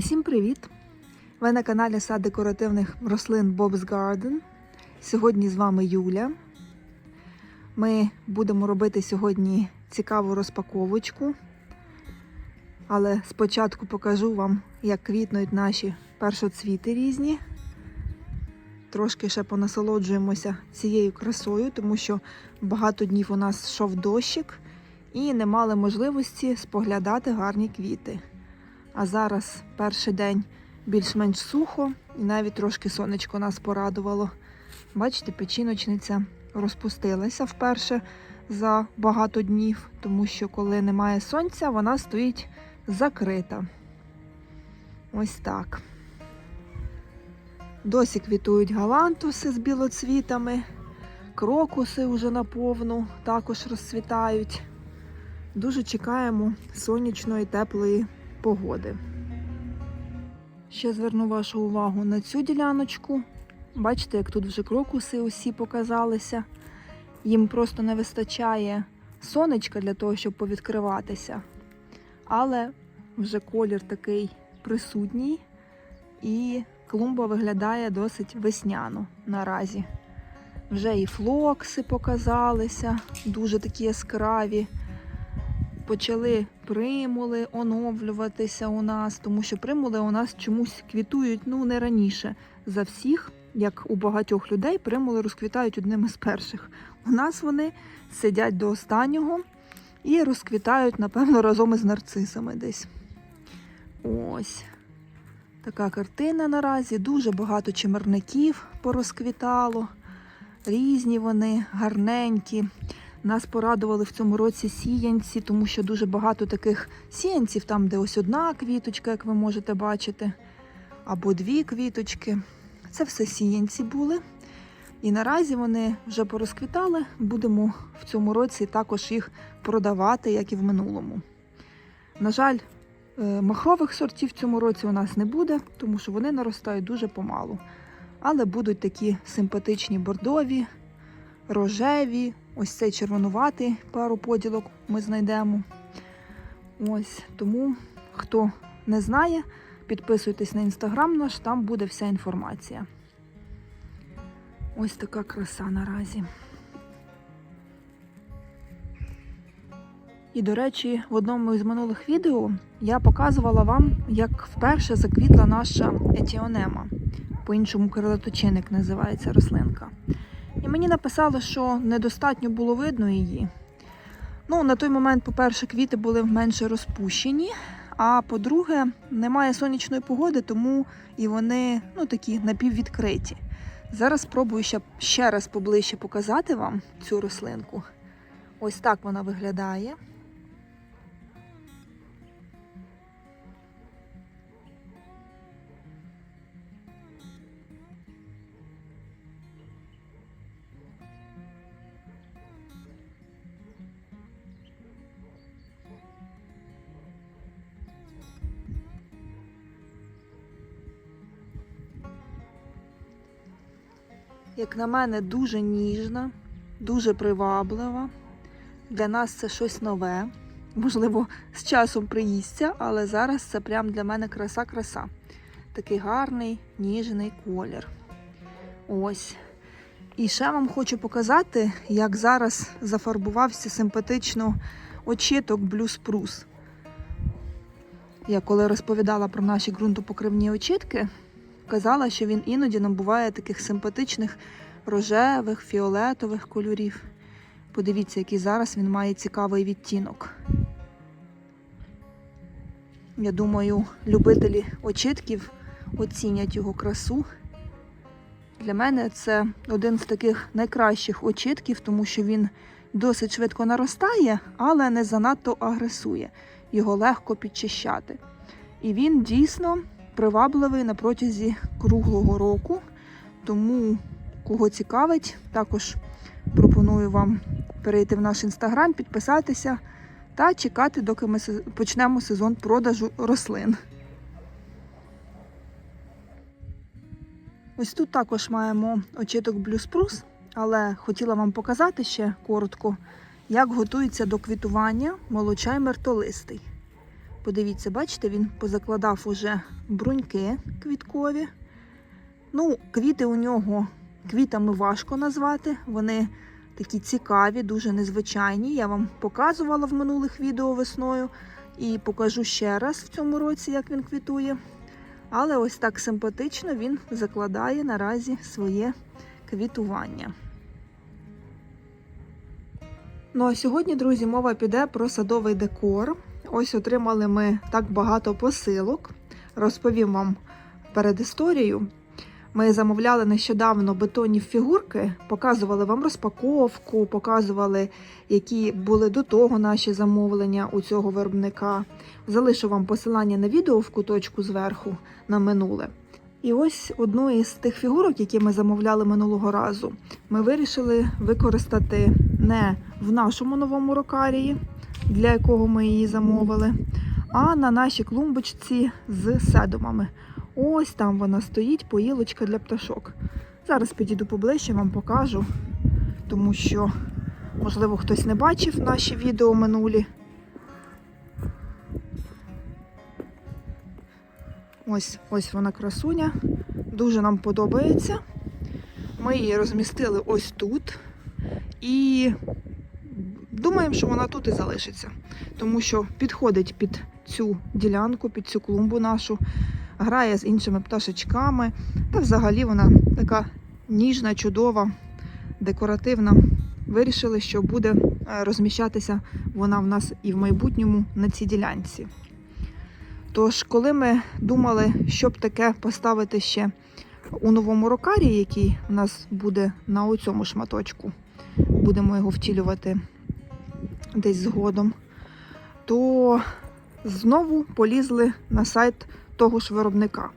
Усім привіт! Ви на каналі Сад декоративних рослин Bob's Garden. Сьогодні з вами Юля. Ми будемо робити сьогодні цікаву розпаковочку. Але спочатку покажу вам, як квітнуть наші першоцвіти різні. Трошки ще понасолоджуємося цією красою, тому що багато днів у нас йшов дощик і не мали можливості споглядати гарні квіти. А зараз перший день більш-менш сухо, і навіть трошки сонечко нас порадувало. Бачите, печіночниця розпустилася вперше за багато днів, тому що коли немає сонця, вона стоїть закрита. Ось так. Досі квітують галантуси з білоцвітами, крокуси вже наповну також розцвітають. Дуже чекаємо сонячної теплої погоди. Ще зверну вашу увагу на цю діляночку. Бачите, як тут вже крокуси усі показалися. Їм просто не вистачає сонечка для того, щоб повідкриватися. Але вже колір такий присутній, і клумба виглядає досить весняно наразі. Вже і флокси показалися, дуже такі яскраві почали примули оновлюватися у нас, тому що примули у нас чомусь квітують ну не раніше за всіх, як у багатьох людей, примули розквітають одними з перших. У нас вони сидять до останнього і розквітають, напевно, разом із нарцисами десь. Ось. Така картина наразі. Дуже багато чимерників порозквітало. Різні вони, гарненькі. Нас порадували в цьому році сіянці, тому що дуже багато таких сіянців, там, де ось одна квіточка, як ви можете бачити, або дві квіточки. Це все сіянці були. І наразі вони вже порозквітали. Будемо в цьому році також їх продавати, як і в минулому. На жаль, е, махрових сортів в цьому році у нас не буде, тому що вони наростають дуже помалу. Але будуть такі симпатичні бордові, рожеві, ось цей червонуватий пару поділок ми знайдемо. Ось тому, хто не знає, підписуйтесь на інстаграм наш, там буде вся інформація. Ось така краса наразі. І, до речі, в одному із минулих відео я показувала вам, як вперше заквітла наша етіонема. По-іншому крилаточинник називається рослинка. І мені написали, що недостатньо було видно її. Ну, на той момент, по-перше, квіти були менше розпущені, а по-друге, немає сонячної погоди, тому і вони ну, такі напіввідкриті. Зараз спробую ще, ще раз поближче показати вам цю рослинку. Ось так вона виглядає. Як на мене, дуже ніжна, дуже приваблива. Для нас це щось нове. Можливо, з часом приїсться, але зараз це прям для мене краса-краса. Такий гарний, ніжний колір. Ось. І ще вам хочу показати, як зараз зафарбувався симпатично очіток Blue Spruce. Я коли розповідала про наші ґрунтопокривні очітки, казала, що він іноді набуває таких симпатичних рожевих, фіолетових кольорів. Подивіться, який зараз він має цікавий відтінок. Я думаю, любителі очитків оцінять його красу. Для мене це один з таких найкращих очитків, тому що він досить швидко наростає, але не занадто агресує. Його легко підчищати. І він дійсно привабливий на протязі круглого року. Тому, кого цікавить, також пропоную вам перейти в наш інстаграм, підписатися та чекати, доки ми почнемо сезон продажу рослин. Ось тут також маємо Blue Spruce, але хотіла вам показати ще коротко, як готується до квітування молочай мертолистий. Подивіться, бачите, він позакладав уже бруньки квіткові. Ну, квіти у нього квітами важко назвати. Вони такі цікаві, дуже незвичайні. Я вам показувала в минулих відео весною і покажу ще раз в цьому році, як він квітує. Але ось так симпатично він закладає наразі своє квітування. Ну а сьогодні, друзі, мова піде про садовий декор. Ось отримали ми так багато посилок. Розповім вам перед історією. Ми замовляли нещодавно бетонні фігурки, показували вам розпаковку, показували, які були до того наші замовлення у цього виробника. Залишу вам посилання на відео в куточку зверху на минуле. І ось одну із тих фігурок, які ми замовляли минулого разу, ми вирішили використати не в нашому новому рокарії, для якого ми її замовили, а на нашій клумбочці з седумами. Ось там вона стоїть, поїлочка для пташок. Зараз підійду поближче, вам покажу, тому що, можливо, хтось не бачив наші відео минулі. Ось ось вона красуня. Дуже нам подобається. Ми її розмістили ось тут. І думаємо, що вона тут і залишиться, тому що підходить під цю ділянку, під цю клумбу нашу, грає з іншими пташечками. Та взагалі вона така ніжна, чудова, декоративна. Вирішили, що буде е, розміщатися вона в нас і в майбутньому на цій ділянці. Тож, коли ми думали, щоб таке поставити ще у новому рокарі, який у нас буде на цьому шматочку, будемо його втілювати десь згодом, то знову полізли на сайт того ж виробника.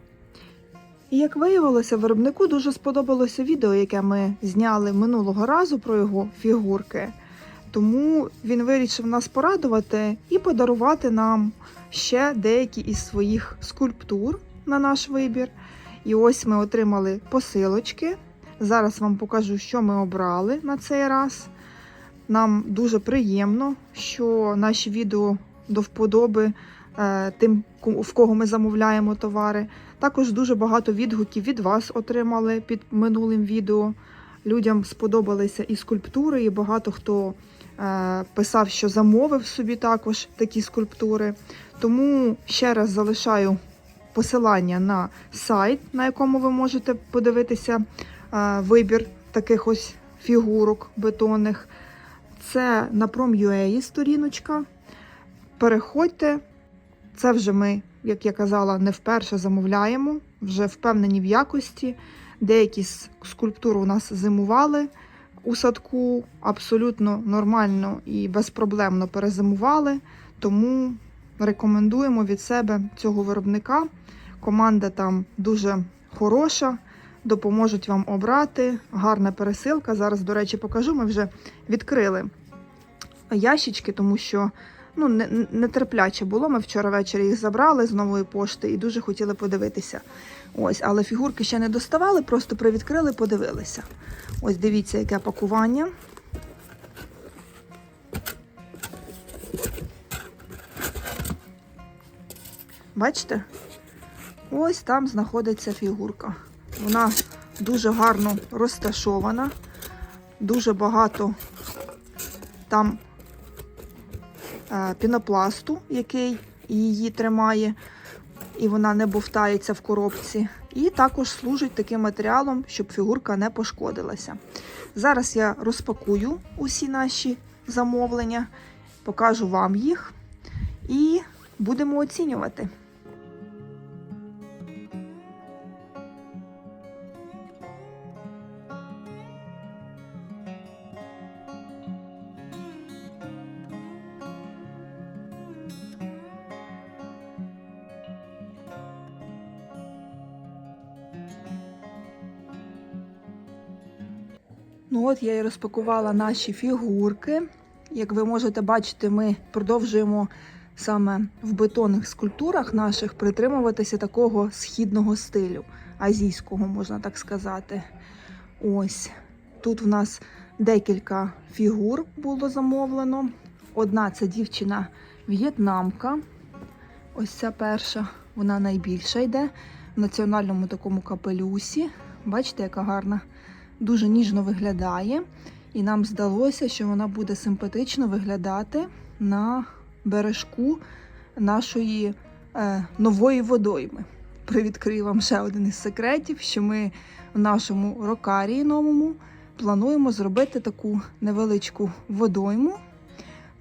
І як виявилося, виробнику дуже сподобалося відео, яке ми зняли минулого разу про його фігурки. Тому він вирішив нас порадувати і подарувати нам ще деякі із своїх скульптур на наш вибір. І ось ми отримали посилочки. Зараз вам покажу, що ми обрали на цей раз. Нам дуже приємно, що наші відео до вподоби е, тим, в кого ми замовляємо товари. Також дуже багато відгуків від вас отримали під минулим відео. Людям сподобалися і скульптури, і багато хто е, писав, що замовив собі також такі скульптури. Тому ще раз залишаю посилання на сайт, на якому ви можете подивитися е, вибір таких ось фігурок бетонних. Це на Prom.ua сторіночка. Переходьте. Це вже ми, як я казала, не вперше замовляємо, вже впевнені в якості. Деякі з скульптур у нас зимували у садку, абсолютно нормально і безпроблемно перезимували. Тому рекомендуємо від себе цього виробника. Команда там дуже хороша, допоможуть вам обрати. Гарна пересилка. Зараз, до речі, покажу. Ми вже відкрили ящички, тому що ну, не- нетерпляче було. Ми вчора ввечері їх забрали з нової пошти і дуже хотіли подивитися. Ось, але фігурки ще не доставали, просто привідкрили, подивилися. Ось дивіться, яке пакування. Бачите? Ось там знаходиться фігурка. Вона дуже гарно розташована, дуже багато там е, пінопласту, який її тримає, і вона не бовтається в коробці. І також служить таким матеріалом, щоб фігурка не пошкодилася. Зараз я розпакую усі наші замовлення, покажу вам їх і будемо оцінювати. Ну от я і розпакувала наші фігурки. Як ви можете бачити, ми продовжуємо саме в бетонних скульптурах наших притримуватися такого східного стилю, азійського, можна так сказати. Ось тут в нас декілька фігур було замовлено. Одна це дівчина в'єтнамка. Ось ця перша, вона найбільша йде в національному такому капелюсі. Бачите, яка гарна, дуже ніжно виглядає. І нам здалося, що вона буде симпатично виглядати на бережку нашої е, нової водойми. Привідкрию вам ще один із секретів, що ми в нашому рокарії новому плануємо зробити таку невеличку водойму.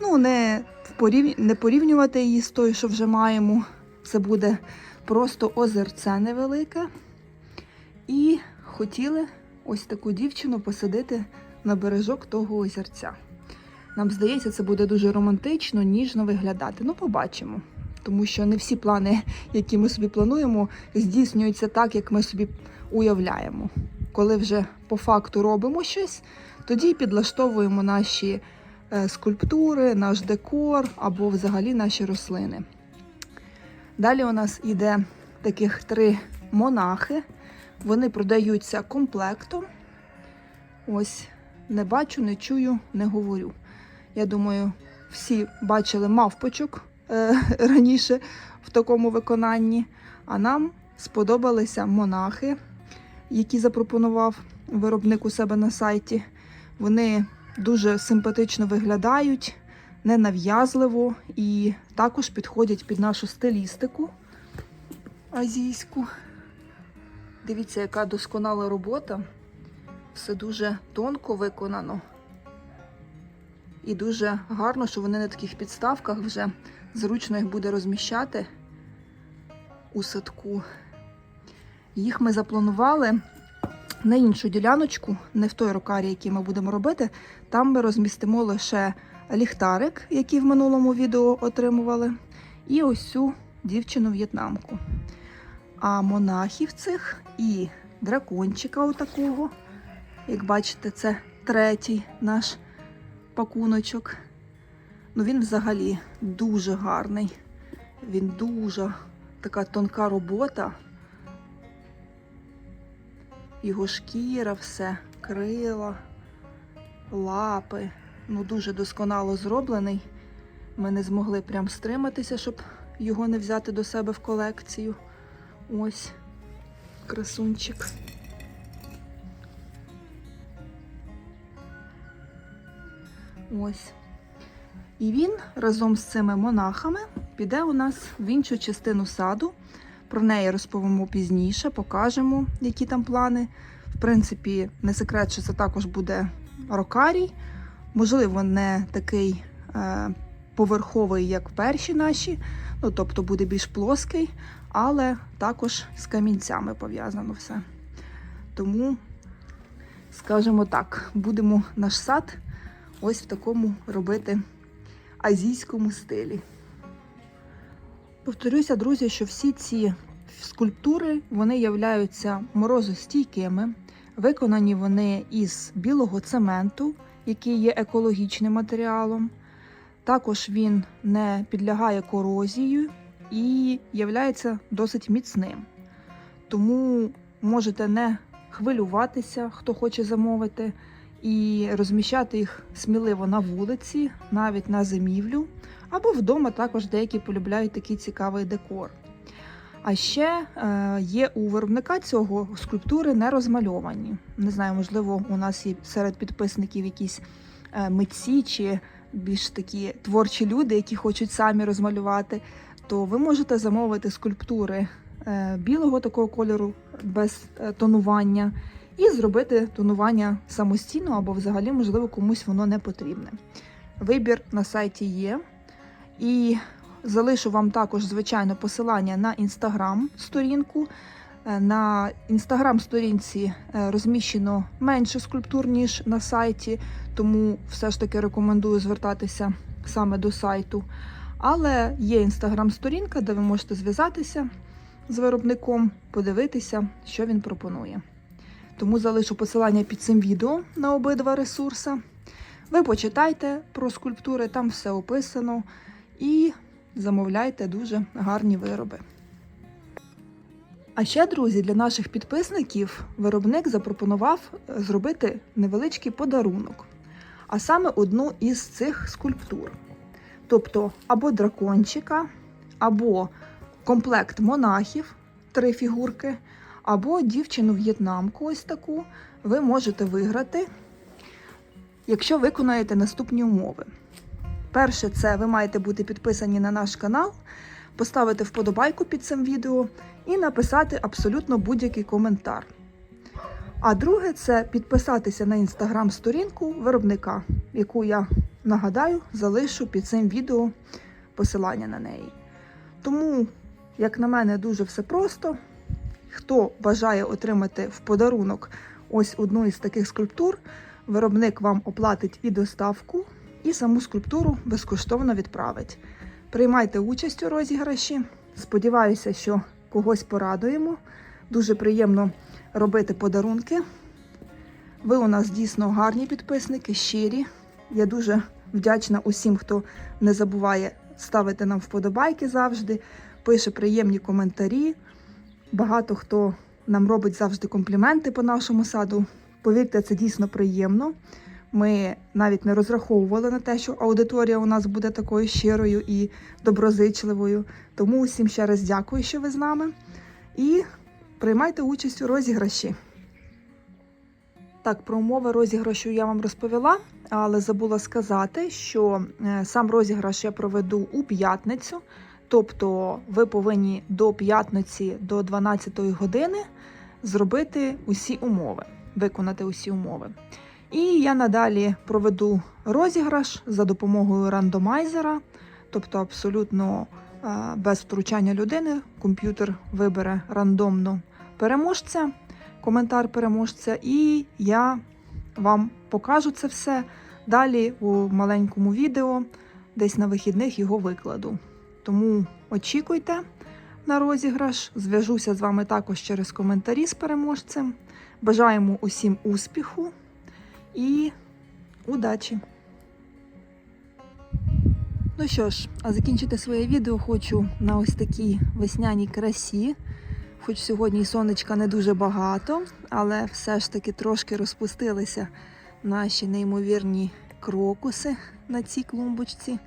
Ну, не, порів... не порівнювати її з тою, що вже маємо. Це буде просто озерце невелике. І хотіли ось таку дівчину посадити на бережок того озерця. Нам здається, це буде дуже романтично, ніжно виглядати. Ну, побачимо. Тому що не всі плани, які ми собі плануємо, здійснюються так, як ми собі уявляємо. Коли вже по факту робимо щось, тоді підлаштовуємо наші е, скульптури, наш декор або взагалі наші рослини. Далі у нас йде таких три монахи. Вони продаються комплектом. Ось, не бачу, не чую, не говорю. Я думаю, всі бачили мавпочок е, раніше в такому виконанні. А нам сподобалися монахи, які запропонував виробник у себе на сайті. Вони дуже симпатично виглядають, ненав'язливо і також підходять під нашу стилістику азійську. Дивіться, яка досконала робота. Все дуже тонко виконано. І дуже гарно, що вони на таких підставках вже зручно їх буде розміщати у садку. Їх ми запланували на іншу діляночку, не в той рокарі, який ми будемо робити. Там ми розмістимо лише ліхтарик, який в минулому відео отримували, і ось цю дівчину-в'єтнамку. А монахів цих і дракончика отакого. Як бачите, це третій наш пакуночок. Ну він взагалі дуже гарний. Він дуже така тонка робота. Його шкіра, все, крила, лапи. Ну, дуже досконало зроблений. Ми не змогли прям стриматися, щоб його не взяти до себе в колекцію. Ось красунчик. Ось. І він разом з цими монахами піде у нас в іншу частину саду. Про неї розповімо пізніше, покажемо, які там плани. В принципі, не секрет, що це також буде рокарій. Можливо, не такий е, поверховий, як перші наші, ну тобто буде більш плоский, але також з камінцями пов'язано все. Тому, скажімо так, будемо наш сад ось в такому робити азійському стилі. Повторюся, друзі, що всі ці скульптури вони являються морозостійкими. Виконані вони із білого цементу, який є екологічним матеріалом. Також він не підлягає корозії і являється досить міцним. Тому можете не хвилюватися, хто хоче замовити, і розміщати їх сміливо на вулиці, навіть на зимівлю, або вдома також деякі полюбляють такий цікавий декор. А ще е, є у виробника цього скульптури не розмальовані. Не знаю, можливо, у нас є серед підписників якісь е, митці чи більш такі творчі люди, які хочуть самі розмалювати, то ви можете замовити скульптури е, білого такого кольору без е, тонування і зробити тонування самостійно або взагалі, можливо, комусь воно не потрібне. Вибір на сайті є. І залишу вам також, звичайно, посилання на інстаграм-сторінку. Е, На інстаграм-сторінці розміщено менше скульптур, ніж на сайті, тому все ж таки рекомендую звертатися саме до сайту. Але є інстаграм-сторінка, де ви можете зв'язатися з виробником, подивитися, що він пропонує. Тому залишу посилання під цим відео на обидва ресурси. Ви почитайте про скульптури, там все описано. І замовляйте дуже гарні вироби. А ще, друзі, для наших підписників виробник запропонував зробити невеличкий подарунок, а саме одну із цих скульптур. Тобто або дракончика, або комплект монахів, три фігурки, або дівчину в'єтнамку, ось таку, ви можете виграти, якщо виконаєте наступні умови. Перше, це ви маєте бути підписані на наш канал, поставити вподобайку під цим відео і написати абсолютно будь-який коментар. А друге, це підписатися на інстаграм-сторінку виробника, яку я нагадаю, залишу під цим відео посилання на неї. Тому, як на мене, дуже все просто. Хто бажає отримати в подарунок ось одну із таких скульптур, виробник вам оплатить і доставку, і саму скульптуру безкоштовно відправить. Приймайте участь у розіграші. Сподіваюся, що когось порадуємо. Дуже приємно робити подарунки. Ви у нас дійсно гарні підписники, щирі. Я дуже вдячна усім, хто не забуває ставити нам вподобайки завжди, пише приємні коментарі. Багато хто нам робить завжди компліменти по нашому саду. Повірте, це дійсно приємно. Ми навіть не розраховували на те, що аудиторія у нас буде такою щирою і доброзичливою. Тому усім ще раз дякую, що ви з нами. І приймайте участь у розіграші. Так, про умови розіграшу я вам розповіла, але забула сказати, що е, сам розіграш я проведу у п'ятницю. Тобто ви повинні до п'ятниці до 12 години зробити усі умови, виконати усі умови. І я надалі проведу розіграш за допомогою рандомайзера, тобто абсолютно е, без втручання людини. Комп'ютер вибере рандомно переможця, коментар переможця, і я вам покажу це все далі у маленькому відео, десь на вихідних його викладу. Тому очікуйте на розіграш. Зв'яжуся з вами також через коментарі з переможцем. Бажаємо усім успіху і удачі! Ну що ж, а закінчити своє відео хочу на ось такій весняній красі. Хоч сьогодні і сонечка не дуже багато, але все ж таки трошки розпустилися наші неймовірні крокуси на цій клумбочці.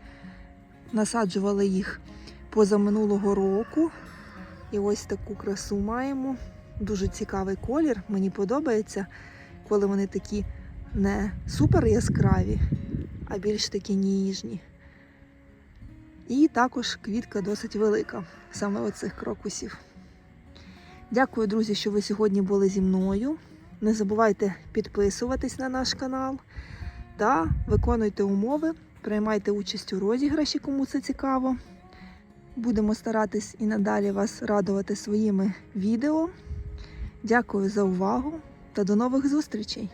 Насаджували їх позаминулого року. І ось таку красу маємо. Дуже цікавий колір. Мені подобається, коли вони такі не супер яскраві, а більш такі ніжні. І також квітка досить велика, саме оцих крокусів. Дякую, друзі, що ви сьогодні були зі мною. Не забувайте підписуватись на наш канал та виконуйте умови, приймайте участь у розіграші, кому це цікаво. Будемо старатись і надалі вас радувати своїми відео. Дякую за увагу та до нових зустрічей!